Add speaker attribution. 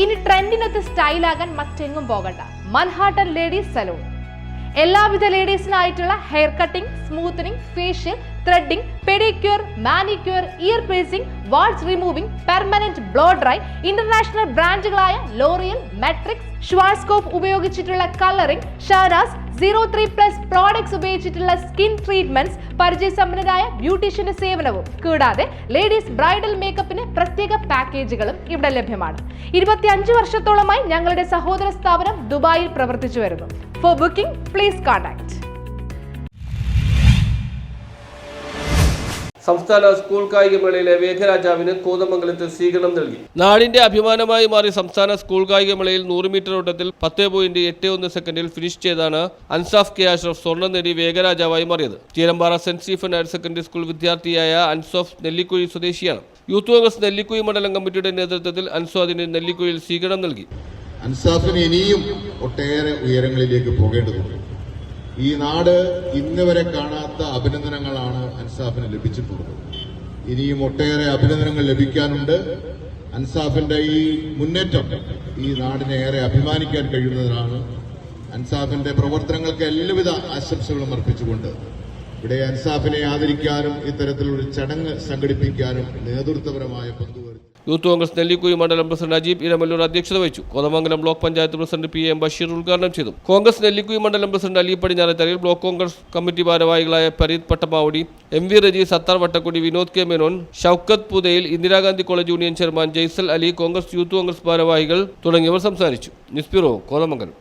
Speaker 1: ഇനി ട്രെൻഡിനൊത്ത് സ്റ്റൈലാകാൻ മറ്റെങ്ങും പോകണ്ട. Manhattan ladies salon. എല്ലാവിധ ലേഡീസിനായിട്ടുള്ള hair cutting smoothening facial threading pedicure manicure ear piercing warts removing permanent blow dry international ബ്രാൻഡുകളായ L'Oreal Matrix Schwarzkopf ഉപയോഗിച്ചിട്ടുള്ള colouring Shahnaz zero three plus products ഉപയോഗിച്ചിട്ടുള്ള skin treatments പരിചയസമ്പന്നരായ ബ്യൂട്ടീഷ്യന്റെ സേവനവും. കൂടാതെ ലേഡീസ് ബ്രൈഡൽ പ്രത്യേക പാക്കേജുകളും ഇവിടെ ലഭ്യമാണ്. ഇരുപത്തിയഞ്ച് വർഷത്തോളമായി ഞങ്ങളുടെ സഹോദര സ്ഥാപനം ദുബായിൽ പ്രവർത്തിച്ചു വരുന്നു. ഫോർ ബുക്കിംഗ് പ്ലീസ് കോൺടാക്ട്
Speaker 2: സംസ്ഥാന സ്കൂൾ കായികമേളയിലെ വേഗരാജാവിന് കോതമംഗലത്ത് സ്വീകരണം നൽകി. നാടിന്റെ അഭിമാനമായി മാറി സംസ്ഥാന സ്കൂൾ കായികമേളയിൽ നൂറ് മീറ്റർ ഓട്ടത്തിൽ പത്ത് പോയിന്റ് എട്ട് ഒന്ന് സെക്കൻഡിൽ ഫിനിഷ് ചെയ്താണ് അൻസാഫ് കെ അഷ്റഫ് സ്വർണം നേടി വേഗരാജാവായി മാറിയത്. Cheerampara Saint Stephen higher secondary school വിദ്യാർത്ഥിയായ അൻസാഫ് നെല്ലിക്കുഴി സ്വദേശിയാണ്. യൂത്ത് കോൺഗ്രസ് നെല്ലിക്കുഴി മണ്ഡലം കമ്മിറ്റിയുടെ നേതൃത്വത്തിൽ അൻസാദിന് നെല്ലിക്കുഴിയിൽ സ്വീകരണം നൽകി.
Speaker 3: അൻസാഫിന് ഇനിയും ഒട്ടേറെ ഉയരങ്ങളിലേക്ക് പോകേണ്ടതുണ്ട്. ഈ നാട് ഇന്ന് വരെ കാണാത്ത അഭിനന്ദനങ്ങളാണ് അൻസാഫിന് ലഭിച്ചിട്ടുള്ളത്. ഇനിയും ഒട്ടേറെ അഭിനന്ദനങ്ങൾ ലഭിക്കാനുണ്ട്. അൻസാഫിന്റെ ഈ മുന്നേറ്റം ഈ നാടിനെ ഏറെ അഭിമാനിക്കാൻ കഴിയുന്നതാണ് അൻസാഫിന്റെ പ്രവർത്തനങ്ങൾക്ക് എല്ലാവിധ ആശംസകളും അർപ്പിച്ചുകൊണ്ട് ഇവിടെ അൻസാഫിനെ ആദരിക്കാനും ഇത്തരത്തിലൊരു ചടങ്ങ് സംഘടിപ്പിക്കാനും നേതൃത്വപരമായ പങ്കുവഹിച്ചു.
Speaker 2: യൂത്ത് കോൺഗ്രസ് നെല്ലിക്കുഴി മണ്ഡലം പ്രസിഡന്റ് അജീബ് ഇരമല്ലൂർ അധ്യക്ഷത വഹിച്ചു. Kothamangalam block panchayat president P M Basheer ഉദ്ഘാടനം ചെയ്തു. കോൺഗ്രസ് നെല്ലിക്കുഴി മണ്ഡലം പ്രസിഡന്റ് അലി പടിഞ്ഞാറത്തറയിൽ ബ്ലോക്ക് കോൺഗ്രസ് കമ്മിറ്റി ഭാരവാഹികളായ Pareeth Pattamavadi M V Reji Sathar Vattakudi Vinod K Menon Shoukath Puthayil Indira Gandhi college union chairman Jaisal Ali Congress youth Congress ഭാരവാഹികൾ തുടങ്ങിയവർ സംസാരിച്ചു. News bureau Kothamangalam.